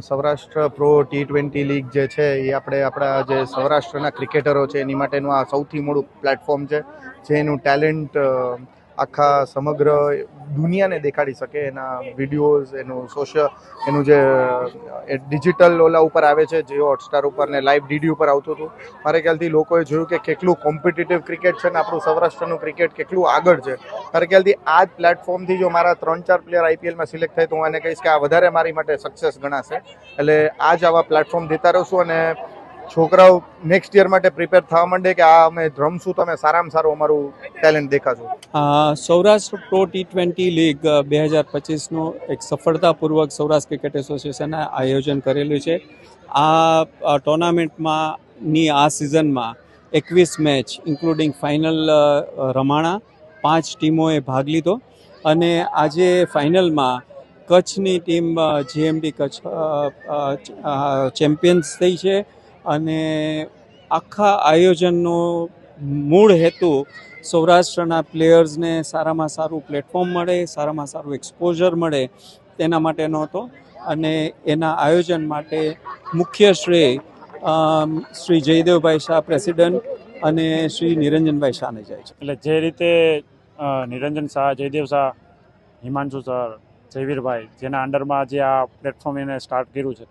Saurashtra pro T twenty league જે છે, એ આપણે આપણા જે સૌરાષ્ટ્રના ક્રિકેટરો છે, એની માટેનું આ સૌથી મોટું પ્લેટફોર્મ છે, જેનું ટેલેન્ટ આખા સમગ્ર દુનિયાને દેખાડી શકે. એના વિડીયોઝ, એનું સોશિયલ એનું જે ડિજિટલ ઓલા ઉપર આવે છે જે હોટસ્ટાર ઉપર ને લાઈવ ડીડી ઉપર આવતું હતું. મારે ખ્યાલથી લોકોએ જોયું કે કેટલું કોમ્પિટિટિવ ક્રિકેટ છે ને આપણું સૌરાષ્ટ્રનું ક્રિકેટ કેટલું આગળ છે. મારે ખ્યાલથી આ જ પ્લેટફોર્મથી જો મારા ત્રણ ચાર પ્લેયર આઈપીએલમાં સિલેક્ટ થાય તો હું એને કહીશ કે આ વધારે મારી માટે સક્સેસ ગણાશે. એટલે આ જ આવા પ્લેટફોર્મ દેતા રહીશું અને છોકરાઓ નેક્સ્ટ યર માટે પ્રિપેર થવા માંડે કે આ અમે રમશું તો અમે સારામાં સારું અમારું talent દેખાશું? Saurashtra pro T twenty league બે હજાર પચીસનું એક સફળતાપૂર્વક સૌરાષ્ટ્ર ક્રિકેટ એસોસિએશને આયોજન કરેલું છે. આ ટોર્નામેન્ટમાંની આ સિઝનમાં એકવીસ મેચ ઇન્ક્લુડિંગ ફાઇનલ રમાણા, પાંચ ટીમોએ ભાગ લીધો. અને આજે ફાઇનલમાં કચ્છની ટીમ જીએમડી કચ્છ ચેમ્પિયન્સ થઈ છે. અને આખા આયોજનનો મૂળ હેતુ સૌરાષ્ટ્રના પ્લેયર્સને સારામાં સારું પ્લેટફોર્મ મળે, સારામાં સારું એક્સપોઝર મળે તેના માટેનો હતો. અને એના આયોજન માટે મુખ્ય શ્રેય શ્રી જયદેવભાઈ શાહ પ્રેસિડન્ટ અને શ્રી નિરંજનભાઈ શાહને જાય છે. એટલે જે રીતે નિરંજન શાહ, જયદેવ શાહ, હિમાંશુ સર જયવીરભાઈ, જેના અંડરમાં જે આ પ્લેટફોર્મ એને સ્ટાર્ટ કર્યું છે,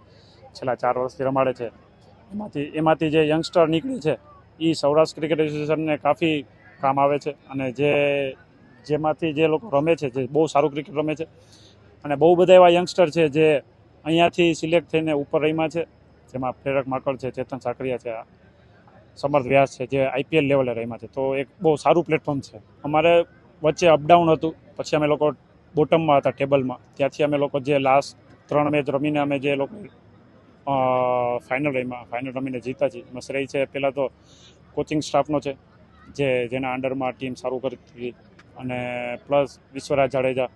છેલ્લા ચાર વર્ષથી રમાડે છે એમાંથી એમાંથી જે યંગસ્ટર નીકળે છે એ સૌરાષ્ટ્ર ક્રિકેટ એસોસિએશનને કાફી કામ આવે છે અને જે, જેમાંથી જે લોકો રમે છે, જે બહુ સારું ક્રિકેટ રમે છે અને બહુ બધા એવા યંગસ્ટર છે જે અહીંયાથી સિલેક્ટ થઈને ઉપર રમ્યા છે. જેમાં પ્રેરક માકડ છે, ચેતન સાકરિયા છે, સમર્થ વ્યાસ છે, જે આઈપીએલ લેવલે રમ્યા છે. તો એક બહુ સારું પ્લેટફોર્મ છે. અમારે વચ્ચે અપડાઉન હતું, પછી અમે લોકો બોટમમાં હતા ટેબલમાં ત્યાંથી અમે લોકો જે લાસ્ટ ત્રણ મેચ રમીને અમે જે લોકો ફાઇનલ રમ્યા ફાઇનલ રમીને જીતા છીએ. એમાં શ્રેય છે પહેલાં તો કોચિંગ સ્ટાફનો છે, જે જેના અંડરમાં ટીમ સારું કરતી અને plus Vishvaraj Jadeja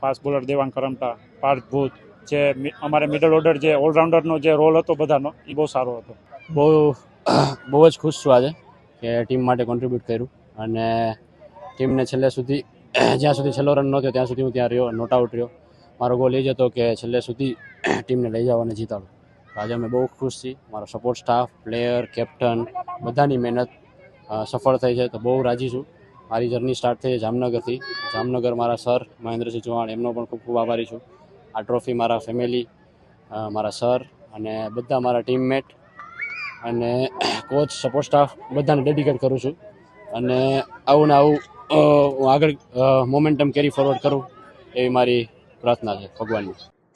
fast bowler Devang Karamta Parth Bhut, જે અમારે મિડલ ઓર્ડર જે ઓલરાઉન્ડરનો જે રોલ હતો બધાનો એ બહુ સારો હતો. બહુ બહુ જ ખુશ છું આજે કે ટીમ માટે કોન્ટ્રીબ્યુટ કર્યું. અને ટીમને છેલ્લે સુધી, જ્યાં સુધી છેલ્લો રન નહોતો, ત્યાં સુધી હું ત્યાં રહ્યો નોટ આઉટ રહ્યો. મારો ગોલ એ જ હતો કે છેલ્લે સુધી ટીમને લઈ જાઓ અને જીતાડો. આજે અમે બહુ ખુશ છીએ. મારો સપોર્ટ સ્ટાફ પ્લેયર કેપ્ટન બધાની મહેનત સફળ થઈ છે. તો બહુ રાજી છું. મારી જર્ની સ્ટાર્ટ થઈ છે જામનગરથી. જામનગર મારા સર મહેન્દ્રસિંહ ચૌહાણ, એમનો પણ ખૂબ ખૂબ આભારી છું. આ ટ્રોફી મારા ફેમિલી મારા સર અને બધા મારા ટીમમેટ અને કોચ સપોર્ટ સ્ટાફ બધાને ડેડિકેટ કરું છું. અને આવું ને આવું હું આગળ મોમેન્ટમ કેરી ફોરવર્ડ કરું. એવી મારી પ્રાર્થના છે ભગવાનની.